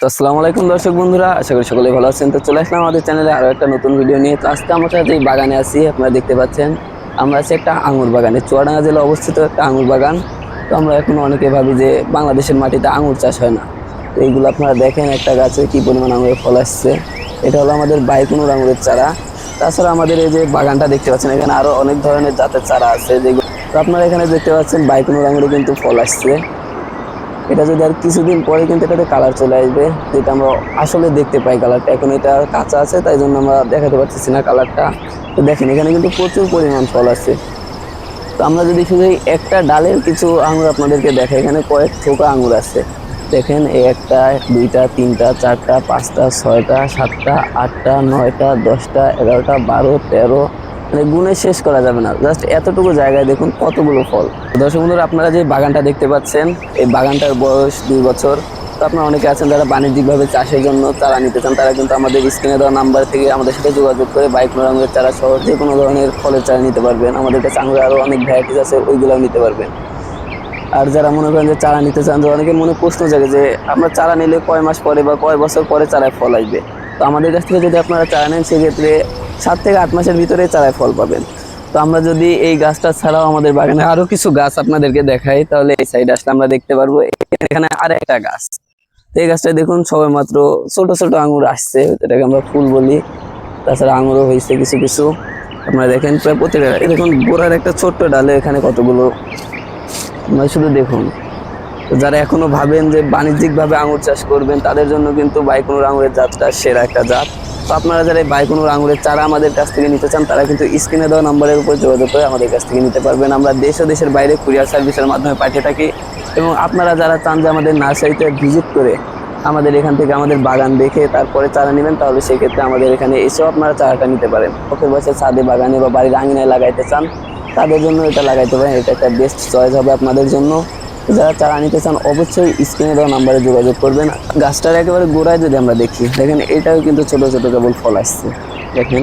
তো আসসালামু আলাইকুম দর্শক বন্ধুরা, আশা করি সকলে ভালো আছেন। তো চলে আসলাম আমাদের চ্যানেলে আরও একটা নতুন ভিডিও নিয়ে। তো আজকে আমরা এই বাগানে আছি, আপনারা দেখতে পাচ্ছেন, আমরা আছি একটা আঙুর বাগানে। চুয়াডাঙ্গা জেলা অবস্থিত একটা আঙুর বাগান। তো আমরা এখন অনেকে ভাবি যে বাংলাদেশের মাটিতে আঙুর চাষ হয় না। তো এইগুলো আপনারা দেখেন, একটা গাছে কী পরিমাণ আঙুরের ফল আসছে। এটা হলো আমাদের বাইকুনুর আঙুরের চারা। তাছাড়া আমাদের এই যে বাগানটা দেখতে পাচ্ছেন, এখানে আরও অনেক ধরনের জাতের চারা আছে যেগুলো তো আপনারা এখানে দেখতে পাচ্ছেন, বাইকুনুর আঙুরে কিন্তু ফল আসছে। এটা যদি আর কিছুদিন পরে কিন্তু এটাতে কালার চলে আসবে, যেটা আমরা আসলে দেখতে পাই কালারটা এখন এটা কাঁচা আছে, তাই জন্য আমরা দেখাতে পারতেছি না কালারটা তো দেখেন, এখানে কিন্তু প্রচুর পরিমাণ ফল আছে। তো আমরা যদি শুধু একটা ডালের কিছু আঙুর আপনাদেরকে দেখাই, এখানে কয়েক থোকা আঙুর আছে। দেখেন, এই একটা, দুইটা, তিনটা, চারটা, পাঁচটা, ছয়টা, সাতটা, আটটা, নয়টা, দশটা, এগারোটা, বারো, তেরো মানে গুণে শেষ করা যাবে না। জাস্ট এতটুকু জায়গায় দেখুন কতগুলো ফল। দর্শক বন্ধুরা, আপনারা যে বাগানটা দেখতে পাচ্ছেন, এই বাগানটার বয়স দুই বছর। তো আপনারা অনেকে আছেন যারা বাণিজ্যিকভাবে চাষের জন্য চারা নিতে চান, তারা কিন্তু আমাদের স্ক্রিনে দেওয়া নাম্বার থেকে আমাদের সাথে যোগাযোগ করে বাইক রঙের চারা সহ যে কোনো ধরনের ফলের চারা নিতে পারবেন। আমাদের কাছে আঙুরে আরও অনেক ভ্যারাইটিস আছে, ওইগুলোও নিতে পারবেন। আর যারা মনে করেন যে চারা নিতে চান যে অনেকের মনে প্রশ্ন জাগে যে আমরা চারা নিলে কয় মাস পরে বা কয় বছর পরে চারায় ফল আসবে? তো আমাদের কাছ থেকে যদি আপনারা চারা নেন, সেক্ষেত্রে সাত থেকে আট মাসের ভিতরে চারায় ফল পাবেন। তো আমরা যদি এই গাছটা ছাড়াও আমাদের বাগানে আরও কিছু গাছ আপনাদেরকে দেখাই, তাহলে এই সাইডে আসলে আমরা দেখতে পারব, এখানে আর একটা গাছ। এই গাছটা দেখুন সবাই মাত্র ছোট ছোট আঙুর আসছে এটাকে আমরা ফুল বলি। তাছাড়া আঙুরও হয়েছে কিছু কিছু। আপনারা দেখেন প্রায় প্রত্যেকটা এই দেখুন, গোড়ার একটা ছোট্ট ডালে এখানে কতগুলো। আপনারা শুধু দেখুন। যারা এখনও ভাবেন যে বাণিজ্যিকভাবে আঙুর চাষ করবেন, তাদের জন্য কিন্তু বাইকুনুর আঙুরের জাতটা সেরা একটা জাত। তো আপনারা যারা এই বাইকুনুর আঙুরের চারা আমাদের কাছ থেকে নিতে চান, তারা কিন্তু স্ক্রিনে দেওয়া নম্বরের উপর যোগাযোগ করে আমাদের কাছ থেকে নিতে পারবেন। আমরা দেশ ও দেশের বাইরে কুরিয়ার সার্ভিসের মাধ্যমে পাঠিয়ে থাকি এবং আপনারা যারা চান যে আমাদের নার্সারিতে ভিজিট করে আমাদের এখান থেকে আমাদের বাগান দেখে তারপরে চারা নেবেন, তাহলে সেক্ষেত্রে আমাদের এখানে এসেও আপনারা চারাটা নিতে পারেন। ওকে বসে ছাদে, বাগানে বা বাড়ির আঙিনায় লাগাইতে চান, তাদের জন্য এটা লাগাইতে পারেন। এটা একটা বেস্ট চয়েস হবে আপনাদের জন্য। যারা চারা নিতে চান, অবশ্যই স্ক্রিনে দেওয়া নাম্বারে যোগাযোগ করবেন। গাছটার একেবারে গোড়ায় যদি আমরা দেখি, দেখেন এটাও কিন্তু ছোট ছোট কেবল ফল আসছে। দেখেন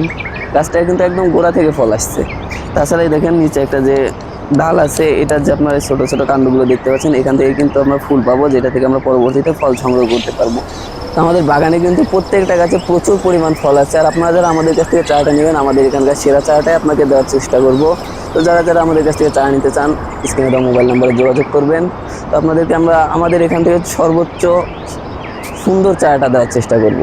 গাছটা কিন্তু একদম গোড়া থেকে ফল আসছে। তাছাড়াই দেখেন নিচে একটা যে ডাল আছে, এটা যে আপনার ছোটো, ছোট কাণ্ডগুলো দেখতে পাচ্ছেন, এখান থেকে কিন্তু আমরা ফুল পাবো, যেটা থেকে আমরা পরবর্তীতে ফল সংগ্রহ করতে পারব। তো আমাদের বাগানে কিন্তু প্রত্যেকটা গাছে প্রচুর পরিমাণ ফল আছে, আর আপনারা যারা আমাদের কাছ থেকে চারাটা নেবেন, আমাদের এখানকার সেরা চারাটাই আপনাকে দেওয়ার চেষ্টা করব। তো যারা যারা আমাদের কাছ থেকে চা নিতে চান, স্ক্রিনে দেওয়া মোবাইল নাম্বারে যোগাযোগ করবেন। তো আপনাদেরকে আমরা, আমাদের এখান থেকে সর্বোচ্চ সুন্দর চারাটা দেওয়ার চেষ্টা করব।